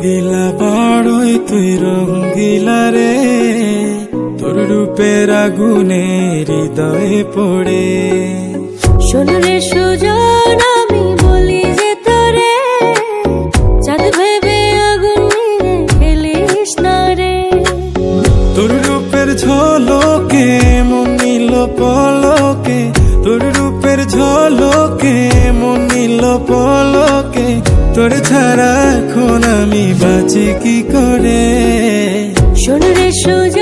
রঙ্গিলা বাড়ই তুই রঙ্গিলা রে। তোর রূপের আগুনে হৃদয়ে পড়ে। শোনরে সুজন আমি বলি যে তোরে চাঁদ ভেবে আগুন নিয়ে খেলিস না রে। তোর রূপের ঝলকে মনিল পলকে। তোর রূপের ঝলকে মনিল পলকে। তোর ছাড়া এখন আমি বাঁচি কি করে? শোনরে সুজন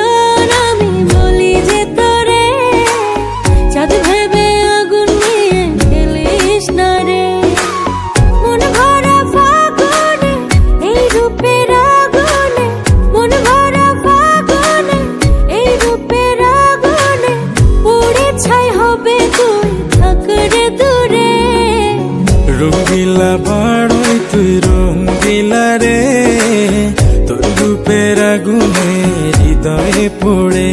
রঙ্গিলা বাড়ই তুই রঙ্গিলা রে। তোর রূপের আগুনে হৃদয়ে পড়ে।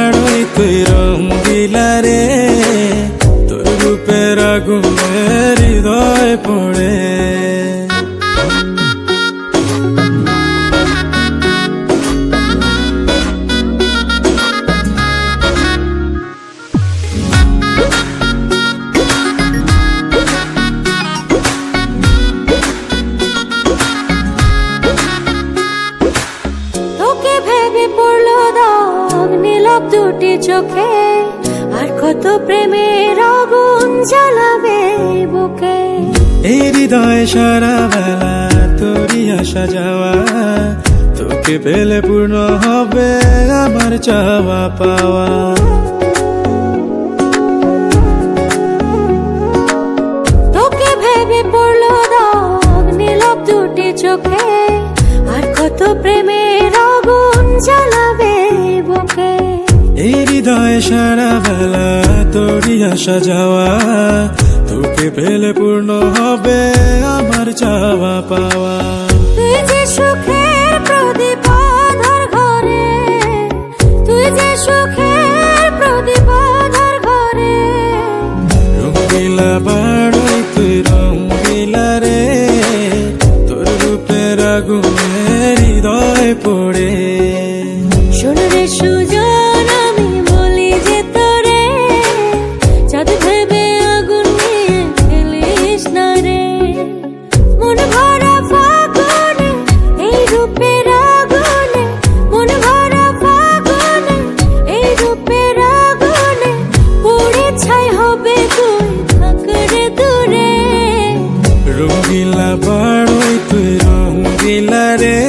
পড়ে। চোখে। আর কত প্রেমের আগুন জ্বালাবে বুকে। এই হৃদয় সারা বেলা তোরই আসা যাওয়া তোকে পেলে পূর্ণ হবে আমার চাওয়া পাওয়া। তোকে ভেবে পড়ল দাগ নীলব দুটি চোখে আর কত প্রেমের আগুন জ্বালাবে বুকে। এই হৃদয় সারা বেলা তোরই আসা যাওয়া তোকে পেলে পূর্ণ হবে আমার চাওয়া পাওয়া। তুই যে সুখের প্রদীপ আধার ঘরে তুই যে সুখের প্রদীপ আধার ঘরে বাড়ই তুই রঙ্গিলা রে তোর রূপের আগুনে হৃদয় পড়ে রঙ্গিলা বাড়ই তুই রঙ্গিলা রে।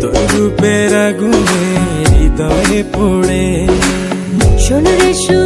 তোর রূপের আগুনে হৃদয়ে পড়ে। শোনরে সুজন